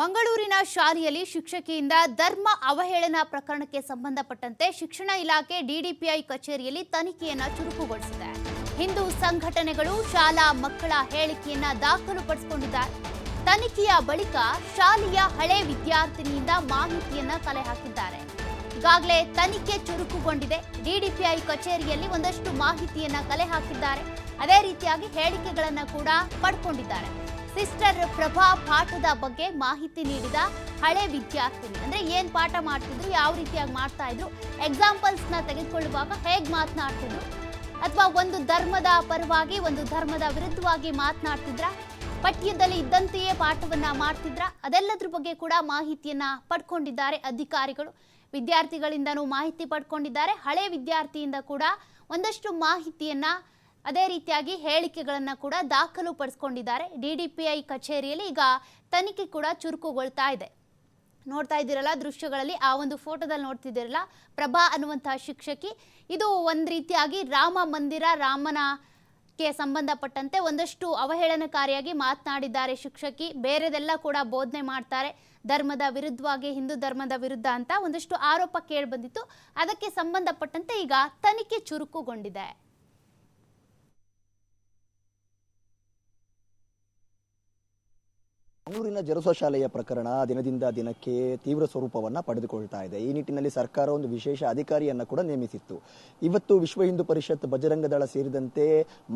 ಮಂಗಳೂರಿನ ಶಾಲೆಯಲ್ಲಿ ಶಿಕ್ಷಕಿಯಿಂದ ಧರ್ಮ ಅವಹೇಳನ ಪ್ರಕರಣಕ್ಕೆ ಸಂಬಂಧಪಟ್ಟಂತೆ ಶಿಕ್ಷಣ ಇಲಾಖೆ ಡಿಡಿಪಿಐ ಕಚೇರಿಯಲ್ಲಿ ತನಿಖೆಯನ್ನು ಚುರುಕುಗೊಳಿಸಿದೆ. ಹಿಂದೂ ಸಂಘಟನೆಗಳು ಶಾಲಾ ಮಕ್ಕಳ ಹೇಳಿಕೆಯನ್ನ ದಾಖಲುಪಡಿಸಿಕೊಂಡಿದ್ದಾರೆ. ತನಿಖೆಯ ಬಳಿಕ ಶಾಲೆಯ ಹಳೆ ವಿದ್ಯಾರ್ಥಿನಿಯಿಂದ ಮಾಹಿತಿಯನ್ನ ಕಲೆ ಹಾಕಿದ್ದಾರೆ. ಈಗಾಗಲೇ ತನಿಖೆ ಚುರುಕುಗೊಂಡಿದೆ. ಡಿಡಿಪಿಐ ಕಚೇರಿಯಲ್ಲಿ ಒಂದಷ್ಟು ಮಾಹಿತಿಯನ್ನ ಕಲೆ ಹಾಕಿದ್ದಾರೆ. ಅದೇ ರೀತಿಯಾಗಿ ಹೇಳಿಕೆಗಳನ್ನ ಕೂಡ ಪಡ್ಕೊಂಡಿದ್ದಾರೆ. ಸಿಸ್ಟರ್ ಪ್ರಭಾ ಪಾಠದ ಬಗ್ಗೆ ಮಾಹಿತಿ ನೀಡಿದ ಹಳೆ ವಿದ್ಯಾರ್ಥಿನಿ. ಅಂದ್ರೆ ಏನ್ ಪಾಠ ಮಾಡ್ತಿದ್ರು, ಯಾವ ರೀತಿಯಾಗಿ ಮಾಡ್ತಾ ಇದ್ರು ಎಕ್ಸಾಂಪಲ್ಸ್ನ ತೆಗೆದುಕೊಳ್ಳುವಾಗ ಹೇಗ್ ಮಾತನಾಡ್ತಿದ್ರು, ಅಥವಾ ಒಂದು ಧರ್ಮದ ಪರವಾಗಿ, ಒಂದು ಧರ್ಮದ ವಿರುದ್ಧವಾಗಿ ಮಾತನಾಡ್ತಿದ್ರ, ಪಠ್ಯದಲ್ಲಿ ಇದ್ದಂತೆಯೇ ಪಾಠವನ್ನ ಮಾಡ್ತಿದ್ರ, ಅದೆಲ್ಲದ್ರ ಬಗ್ಗೆ ಕೂಡ ಮಾಹಿತಿಯನ್ನ ಪಡ್ಕೊಂಡಿದ್ದಾರೆ ಅಧಿಕಾರಿಗಳು. ವಿದ್ಯಾರ್ಥಿಗಳಿಂದನೂ ಮಾಹಿತಿ ಪಡ್ಕೊಂಡಿದ್ದಾರೆ, ಹಳೆ ವಿದ್ಯಾರ್ಥಿಯಿಂದ ಕೂಡ ಒಂದಷ್ಟು ಮಾಹಿತಿಯನ್ನ ಅದೇ ರೀತಿಯಾಗಿ ಹೇಳಿಕೆಗಳನ್ನು ಕೂಡ ದಾಖಲು ಪಡಿಸ್ಕೊಂಡಿದ್ದಾರೆ. ಡಿಡಿಪಿಐ ಕಚೇರಿಯಲ್ಲಿ ಈಗ ತನಿಖೆ ಕೂಡ ಚುರುಕುಗೊಳ್ತಾ ಇದೆ. ನೋಡ್ತಾ ಇದ್ದೀರಲ್ಲ ದೃಶ್ಯಗಳಲ್ಲಿ, ಆ ಒಂದು ಫೋಟೋದಲ್ಲಿ ನೋಡ್ತಿದ್ದೀರಲ್ಲ, ಪ್ರಭಾ ಅನ್ನುವಂತಹ ಶಿಕ್ಷಕಿ. ಇದು ಒಂದು ರೀತಿಯಾಗಿ ರಾಮ ಮಂದಿರ, ರಾಮನ ಕ್ಕೆ ಸಂಬಂಧಪಟ್ಟಂತೆ ಒಂದಷ್ಟು ಅವಹೇಳನಕಾರಿಯಾಗಿ ಮಾತನಾಡಿದ್ದಾರೆ ಶಿಕ್ಷಕಿ. ಬೇರೆದೆಲ್ಲ ಕೂಡ ಬೋಧನೆ ಮಾಡ್ತಾರೆ. ಧರ್ಮದ ವಿರುದ್ಧವಾಗಿ, ಹಿಂದೂ ಧರ್ಮದ ವಿರುದ್ಧ ಅಂತ ಒಂದಷ್ಟು ಆರೋಪ ಕೇಳಿಬಂದಿತ್ತು. ಅದಕ್ಕೆ ಸಂಬಂಧಪಟ್ಟಂತೆ ಈಗ ತನಿಖೆ ಚುರುಕುಗೊಂಡಿದೆ. ಮಂಗಳೂರಿನ ಜರುಸ ಶಾಲೆಯ ಪ್ರಕರಣ ದಿನದಿಂದ ದಿನಕ್ಕೆ ತೀವ್ರ ಸ್ವರೂಪವನ್ನು ಪಡೆದುಕೊಳ್ತಾ ಇದೆ. ಈ ನಿಟ್ಟಿನಲ್ಲಿ ಸರ್ಕಾರ ಒಂದು ವಿಶೇಷ ಅಧಿಕಾರಿಯನ್ನ ಕೂಡ ನೇಮಿಸಿತ್ತು. ಇವತ್ತು ವಿಶ್ವ ಹಿಂದೂ ಪರಿಷತ್ ಬಜರಂಗ ದಳ ಸೇರಿದಂತೆ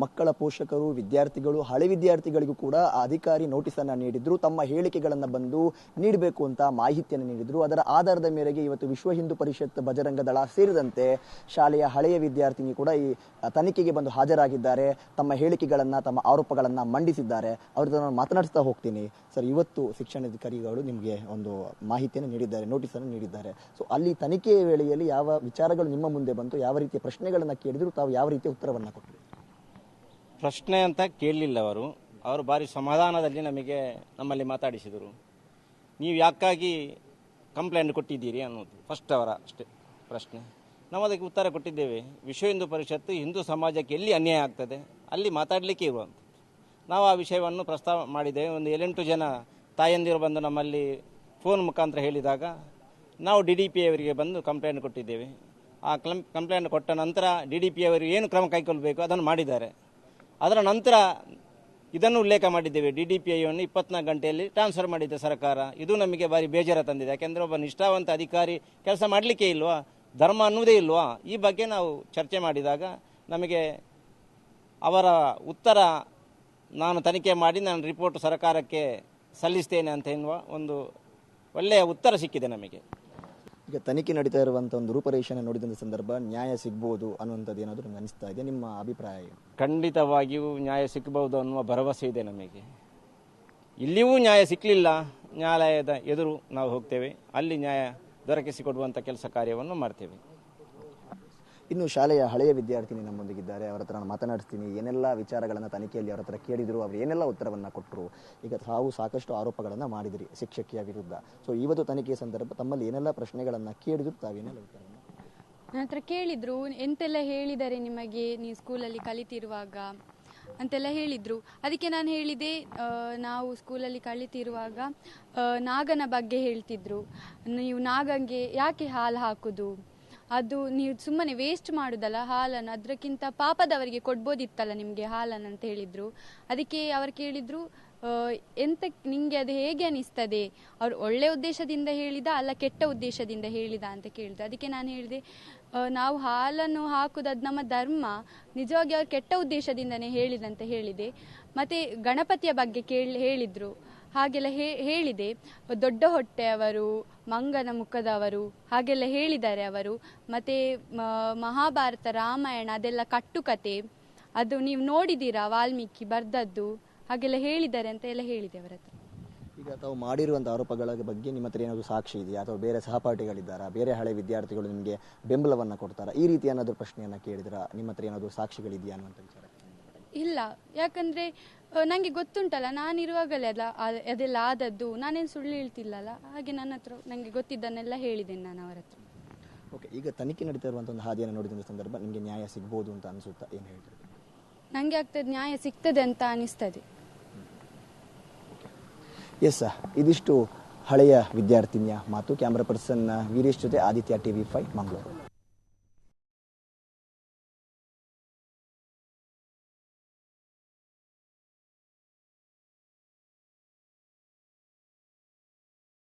ಮಕ್ಕಳ ಪೋಷಕರು, ವಿದ್ಯಾರ್ಥಿಗಳು, ಹಳೆ ವಿದ್ಯಾರ್ಥಿಗಳಿಗೂ ಕೂಡ ಆ ಅಧಿಕಾರಿ ನೋಟಿಸ್ ಅನ್ನ ನೀಡಿದ್ರು. ತಮ್ಮ ಹೇಳಿಕೆಗಳನ್ನ ಬಂದು ನೀಡಬೇಕು ಅಂತ ಮಾಹಿತಿಯನ್ನು ನೀಡಿದ್ರು. ಅದರ ಆಧಾರದ ಮೇರೆಗೆ ಇವತ್ತು ವಿಶ್ವ ಹಿಂದೂ ಪರಿಷತ್ ಬಜರಂಗ ದಳ ಸೇರಿದಂತೆ ಶಾಲೆಯ ಹಳೆಯ ವಿದ್ಯಾರ್ಥಿನಿ ಕೂಡ ಈ ತನಿಖೆಗೆ ಬಂದು ಹಾಜರಾಗಿದ್ದಾರೆ. ತಮ್ಮ ಹೇಳಿಕೆಗಳನ್ನ, ತಮ್ಮ ಆರೋಪಗಳನ್ನ ಮಂಡಿಸಿದ್ದಾರೆ. ಅವ್ರ ಮಾತನಾಡಿಸ್ತಾ ಹೋಗ್ತೀನಿ. ಸರ್ ಇವತ್ತು ಶಿಕ್ಷಣಾಧಿಕಾರಿಗಳು ನಿಮಗೆ ಒಂದು ಮಾಹಿತಿಯನ್ನು ನೀಡಿದ್ದಾರೆ ನೋಟಿಸ್ ಅನ್ನು ನೀಡಿದ್ದಾರೆ. ಸೊ ಅಲ್ಲಿ ತನಿಖೆಯ ವೇಳೆಯಲ್ಲಿ ಯಾವ ವಿಚಾರಗಳು ನಿಮ್ಮ ಮುಂದೆ ಬಂತು, ಯಾವ ರೀತಿಯ ಪ್ರಶ್ನೆಗಳನ್ನು ಕೇಳಿದ್ರು ತಾವು ಯಾವ ರೀತಿಯ ಉತ್ತರವನ್ನು ಕೊಟ್ಟರು ಪ್ರಶ್ನೆ ಅಂತ ಕೇಳಲಿಲ್ಲ ಅವರು. ಅವರು ಭಾರಿ ಸಮಾಧಾನದಲ್ಲಿ ನಮಗೆ ನಮ್ಮಲ್ಲಿ ಮಾತಾಡಿಸಿದರು. ನೀವು ಯಾಕಾಗಿ ಕಂಪ್ಲೇಂಟ್ ಕೊಟ್ಟಿದ್ದೀರಿ ಅನ್ನೋದು ಫಸ್ಟ್ ಅವರ ಅಷ್ಟೇ ಪ್ರಶ್ನೆ. ನಾವು ಅದಕ್ಕೆ ಉತ್ತರ ಕೊಟ್ಟಿದ್ದೇವೆ. ವಿಶ್ವ ಹಿಂದೂ ಪರಿಷತ್ತು ಹಿಂದೂ ಸಮಾಜಕ್ಕೆ ಎಲ್ಲಿ ಅನ್ಯಾಯ ಆಗ್ತದೆ, ಅಲ್ಲಿ ಮಾತಾಡಲಿಕ್ಕೆ ಇರುವಂಥ ನಾವು ಆ ವಿಷಯವನ್ನು ಪ್ರಸ್ತಾವ ಮಾಡಿದ್ದೇವೆ. ಒಂದು ಏಳೆಂಟು ಜನ ತಾಯಂದಿರು ಬಂದು ನಮ್ಮಲ್ಲಿ ಫೋನ್ ಮುಖಾಂತರ ಹೇಳಿದಾಗ ನಾವು ಡಿ ಡಿ ಪಿ ಅವರಿಗೆ ಬಂದು ಕಂಪ್ಲೇಂಟ್ ಕೊಟ್ಟಿದ್ದೇವೆ. ಆ ಕಂಪ್ಲೇಂಟ್ ಕೊಟ್ಟ ನಂತರ ಡಿ ಡಿ ಪಿ ಅವರು ಏನು ಕ್ರಮ ಕೈಗೊಳ್ಳಬೇಕು ಅದನ್ನು ಮಾಡಿದ್ದಾರೆ. ಅದರ ನಂತರ ಇದನ್ನು ಉಲ್ಲೇಖ ಮಾಡಿದ್ದೇವೆ. ಡಿ ಡಿ ಪಿ ಐವನ್ನು ಇಪ್ಪತ್ನಾಲ್ಕು ಗಂಟೆಯಲ್ಲಿ ಟ್ರಾನ್ಸ್ಫರ್ ಮಾಡಿದ್ದೆ ಸರ್ಕಾರ. ಇದು ನಮಗೆ ಭಾರಿ ಬೇಜಾರ ತಂದಿದೆ. ಯಾಕೆಂದರೆ ಒಬ್ಬ ನಿಷ್ಠಾವಂತ ಅಧಿಕಾರಿ ಕೆಲಸ ಮಾಡಲಿಕ್ಕೆ ಇಲ್ವಾ? ಧರ್ಮ ಅನ್ನುವುದೇ ಇಲ್ವಾ? ಈ ಬಗ್ಗೆ ನಾವು ಚರ್ಚೆ ಮಾಡಿದಾಗ ನಮಗೆ ಅವರ ಉತ್ತರ ನಾನು ತನಿಖೆ ಮಾಡಿ ನಾನು ರಿಪೋರ್ಟ್ ಸರ್ಕಾರಕ್ಕೆ ಸಲ್ಲಿಸ್ತೇನೆ ಅಂತ ಎನ್ನುವ ಒಂದು ಒಳ್ಳೆಯ ಉತ್ತರ ಸಿಕ್ಕಿದೆ ನಮಗೆ. ಈಗ ತನಿಖೆ ನಡೀತಾ ಇರುವಂಥ ಒಂದು ರೂಪರೇಷೆಯನ್ನು ನೋಡಿದಂಥ ಸಂದರ್ಭ ನ್ಯಾಯ ಸಿಗ್ಬೋದು ಅನ್ನುವಂಥದ್ದು ಏನಾದರೂ ನಿಮ್ಗೆ ಅನಿಸ್ತಾ ಇದೆ? ನಿಮ್ಮ ಅಭಿಪ್ರಾಯ ಏನು? ಖಂಡಿತವಾಗಿಯೂ ನ್ಯಾಯ ಸಿಕ್ಕಬಹುದು ಅನ್ನುವ ಭರವಸೆ ಇದೆ ನಮಗೆ. ಇಲ್ಲಿಯೂ ನ್ಯಾಯ ಸಿಕ್ಕಲಿಲ್ಲ ನ್ಯಾಯಾಲಯದ ಎದುರು ನಾವು ಹೋಗ್ತೇವೆ. ಅಲ್ಲಿ ನ್ಯಾಯ ದೊರಕಿಸಿಕೊಡುವಂಥ ಕೆಲಸ ಕಾರ್ಯವನ್ನು ಮಾಡ್ತೇವೆ. ಇನ್ನು ಶಾಲೆಯ ಹಳೆಯ ವಿದ್ಯಾರ್ಥಿನಿ ನಮ್ಮೊಂದಿಗಿದ್ದಾರೆ. ಅವರ ಹತ್ರ ನಾನು ಮಾತನಾಡಿಸ್ತೀನಿ. ಏನೆಲ್ಲ ವಿಚಾರಗಳನ್ನು ತನಿಖೆಯಲ್ಲಿ ಅವರ ಹತ್ರ ಕೇಳಿದ್ರು, ಅವರು ಏನೆಲ್ಲ ಉತ್ತರವನ್ನು ಕೊಟ್ಟರು ಈಗ ತಾವು ಸಾಕಷ್ಟು ಆರೋಪಗಳನ್ನು ಮಾಡಿದಿರಿ ಶಿಕ್ಷಕಿಯ ವಿರುದ್ಧ. ಸೊ ಇವತ್ತು ತನಿಖೆಯ ಸಂದರ್ಭ, ತಮ್ಮಲ್ಲಿ ಏನೆಲ್ಲ ಪ್ರಶ್ನೆಗಳನ್ನು ಕೇಳಿದ್ರು ತಾವೇನೆಲ್ಲ ನನ್ನ ಹತ್ರ ಕೇಳಿದ್ರು, ಎಂತೆಲ್ಲ ಹೇಳಿದ್ದಾರೆ ನಿಮಗೆ? ನೀವು ಸ್ಕೂಲಲ್ಲಿ ಕಲಿತಿರುವಾಗ? ಅಂತೆಲ್ಲ ಹೇಳಿದ್ರು. ಅದಕ್ಕೆ ನಾನು ಹೇಳಿದೆ ನಾವು ಸ್ಕೂಲಲ್ಲಿ ಕಲಿತಿರುವಾಗ ನಾಗನ ಬಗ್ಗೆ ಹೇಳ್ತಿದ್ರು. ನೀವು ನಾಗಂಗೆ ಯಾಕೆ ಹಾಲು ಹಾಕುದು? ಅದು ನೀವು ಸುಮ್ಮನೆ ವೇಸ್ಟ್ ಮಾಡುದಲ್ಲ ಹಾಲನ್ನು ಅದಕ್ಕಿಂತ ಪಾಪದವರಿಗೆ ಕೊಡ್ಬೋದಿತ್ತಲ್ಲ ನಿಮಗೆ ಹಾಲನ್ನು ಅಂತ ಹೇಳಿದ್ರು. ಅದಕ್ಕೆ ಅವರು ಕೇಳಿದ್ರು ಎಂತ ನಿಮಗೆ ಅದು ಹೇಗೆ ಅನಿಸ್ತದೆ? ಅವ್ರು ಒಳ್ಳೆ ಉದ್ದೇಶದಿಂದ ಹೇಳಿದ, ಅಲ್ಲ ಕೆಟ್ಟ ಉದ್ದೇಶದಿಂದ ಹೇಳಿದ ಅಂತ ಕೇಳಿದ್ರು. ಅದಕ್ಕೆ ನಾನು ಹೇಳಿದೆ ನಾವು ಹಾಲನ್ನು ಹಾಕುದು ನಮ್ಮ ಧರ್ಮ. ನಿಜವಾಗಿ ಅವ್ರು ಕೆಟ್ಟ ಉದ್ದೇಶದಿಂದನೇ ಹೇಳಿದಂತ ಹೇಳಿದೆ. ಮತ್ತೆ ಗಣಪತಿಯ ಬಗ್ಗೆ ಕೇಳಿ, ಹೇಳಿದ್ರು. ಹಾಗೆಲ್ಲ ಹೇಳಿದೆ. ದೊಡ್ಡ ಹೊಟ್ಟೆಯವರು ಮಂಗನ ಮುಖದವರು ಹಾಗೆಲ್ಲ ಹೇಳಿದ್ದಾರೆ ಅವರು. ಮತ್ತೆ ಮಹಾಭಾರತ ರಾಮಾಯಣ, ಅದೆಲ್ಲ ಕಟ್ಟುಕತೆ. ಅದು ನೀವು ನೋಡಿದ್ದೀರಾ, ವಾಲ್ಮೀಕಿ ಬರ್ದದ್ದು? ಹಾಗೆಲ್ಲ ಹೇಳಿದ್ದಾರೆ ಅಂತ ಎಲ್ಲ ಹೇಳಿದೆ ಅವರ ಈಗ ತಾವು ಮಾಡಿರುವಂಥ ಆರೋಪಗಳ ಬಗ್ಗೆ ನಿಮ್ಮ ಹತ್ರ ಏನಾದರೂ ಸಾಕ್ಷಿ ಇದೆಯಾ? ಅಥವಾ ಬೇರೆ ಸಹಪಾಠಿಗಳಿದ್ದಾರಾ? ಬೇರೆ ಹಳೆ ವಿದ್ಯಾರ್ಥಿಗಳು ನಿಮಗೆ ಬೆಂಬಲವನ್ನು ಕೊಡ್ತಾರಾ? ಈ ರೀತಿ ಏನಾದರೂ ಪ್ರಶ್ನೆಯನ್ನು ಕೇಳಿದ್ರಾ? ನಿಮ್ಮ ಹತ್ರ ಏನಾದರೂ ಸಾಕ್ಷಿಗಳಿದೆಯಾ ಅನ್ನುವಂಥ ವಿಚಾರ ಇಲ್ಲ. ಯಾಕಂದ್ರೆ ನನಗೆ ನಂಗೆ ಗೊತ್ತುಂಟಲ್ಲ ನಾನಿರುವಾಗಲೇ ಅಲ್ಲ ಆ- ಅದೆಲ್ಲ ಆದದ್ದು ನಾನೇನು ಸುಳ್ಳು ಹೇಳ್ತಿಲ್ಲಲ್ಲ? ಹಾಗೆ ನನ್ನ ಹತ್ರ ನನಗೆ ಗೊತ್ತಿದ್ದನ್ನೆಲ್ಲ ಹೇಳಿದ್ದೇನೆ ನಾನು ಅವರ ಹತ್ರ. ಓಕೆ ಈಗ ತನಿಖೆ ನಡೀತಾ ಇರುವಂಥ ಒಂದು ಹಾದಿಯನ್ನು ನೋಡಿದಂಥ ಸಂದರ್ಭ ನಿಮಗೆ ನ್ಯಾಯ ಸಿಗ್ಬೋದು ಅಂತ ಅನಿಸುತ್ತಾ? ಏನು ಹೇಳ್ತೀರಿ? ನನಗೆ ಆಗ್ತದೆ ನ್ಯಾಯ ಸಿಗ್ತದೆ ಅಂತ ಅನಿಸ್ತದೆ. ಎಸ್ ಇದಿಷ್ಟು ಹಳೆಯ ವಿದ್ಯಾರ್ಥಿನಿಯ ಮಾತು. ಕ್ಯಾಮ್ರಾ ಪರ್ಸನ್ ವೀರೇಶ್ ಜೊತೆ Aditya T V five Mangaluru.